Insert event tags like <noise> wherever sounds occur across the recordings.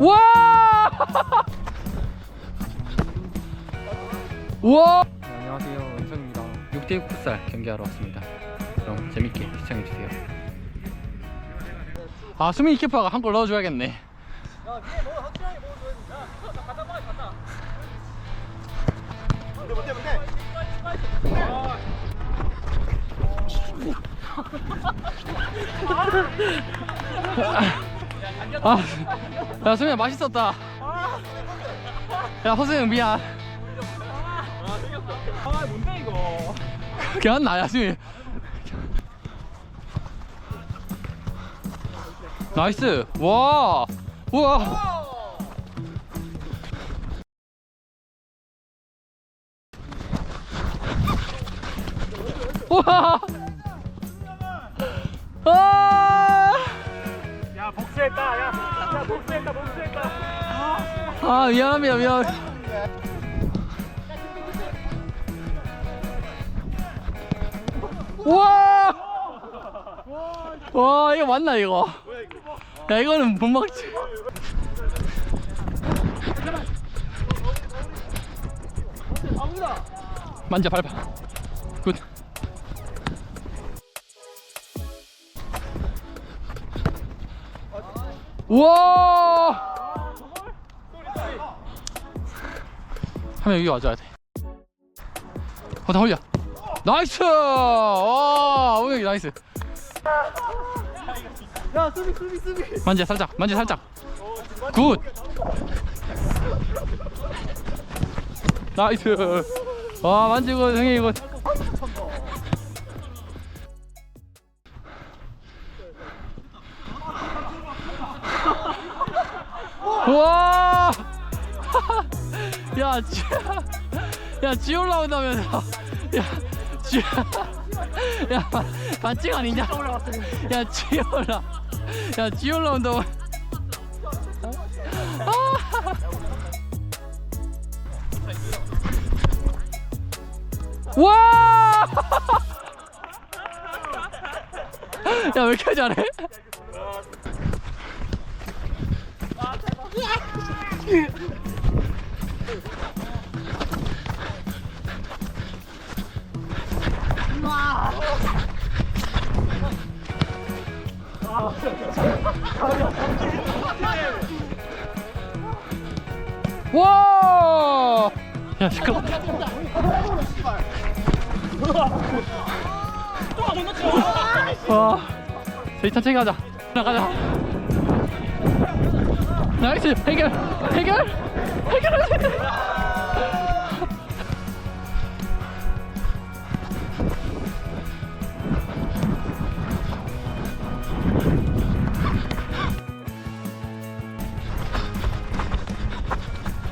와! 와! 네, 안녕하세요. 은성입니다. 6대6 풋살 경기하러 왔습니다. 그럼 재밌게 시청해주세요. 아, 수민이 키퍼가 한 골 넣어줘야겠네. <laughs> 아, 야, 수민아 맛있었다. 야, 허수영 미안. 아 뭔데 이거 걔는 나야, 수민. 나이스. 와. 우와. 우와. 아. 야 복수했다 야, 야 복수했다 복수했다. 아 미안합니다 미안. 우와! 와 이거 맞나 이거? 야 이거는 못 먹지. 만져 밟아 굿 우와 하면 여기 와줘야 돼. 어, 나 올려. 나이스! 와, 오늘 나이스. 야 수비 수비 수비 만지 살짝, 만지 살짝. 굿. 나이스. 와, 만지고 형이 이거. 와! <laughs> 야, 지, 야, 지 올라온다면서. 야, 지, 야, 반- 반칙 아니냐? 야, 지 올라. 야, 지 올라온다고. 아! 와! <laughs> 야, 왜 이렇게 잘해? 와! 야, 시끄러. 와, 저희 천천히 가자. 나가자. 나이스 해결, 해결, 해결.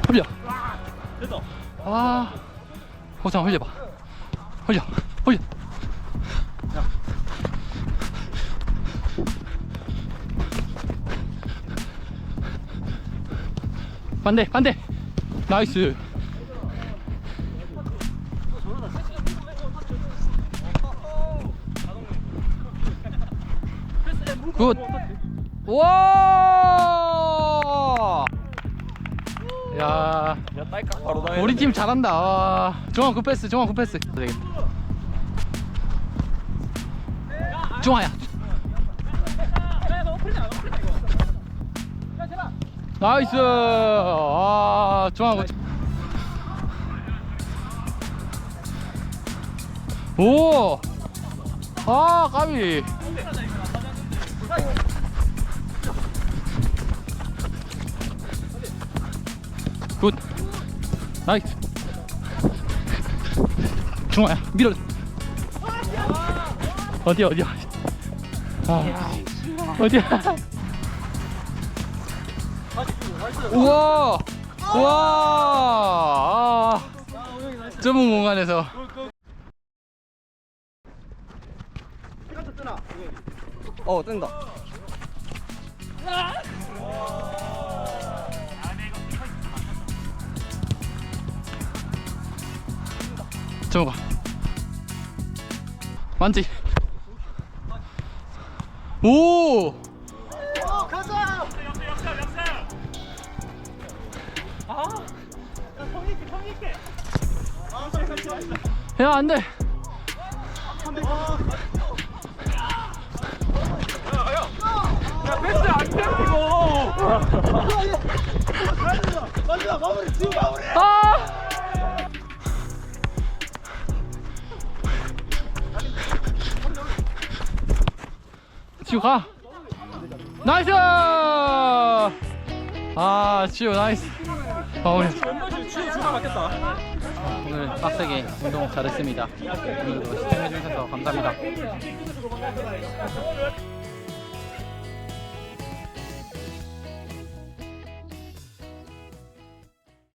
흘려. 됐어 아, 호상 흘려봐. 흘려, 반대, 반대. 나이스. 굿. 와! 야, 우리 팀 잘한다. 와. 종아 굿 패스, 종아 굿 패스. 되겠다. 종아야. 나이스. 아, 종아 굿. 오. 아, 까비. 굿. 나이스. 중화야 밀어. 어디야 어디야. 아 어디야. 우와! 우와. 아, 좁은 공간에서. 어 뜬다. 정우가 만지. 오 야 안돼. 야 패스 안돼 이거 마지막 마무리 지금 마무리 아! 지우 가. 나이스! 아 지우 나이스. 마무리. 멤버십 치유 주가 맞겠다 오늘 빡세게 운동 잘했습니다. 오늘도 시청해주셔서 감사합니다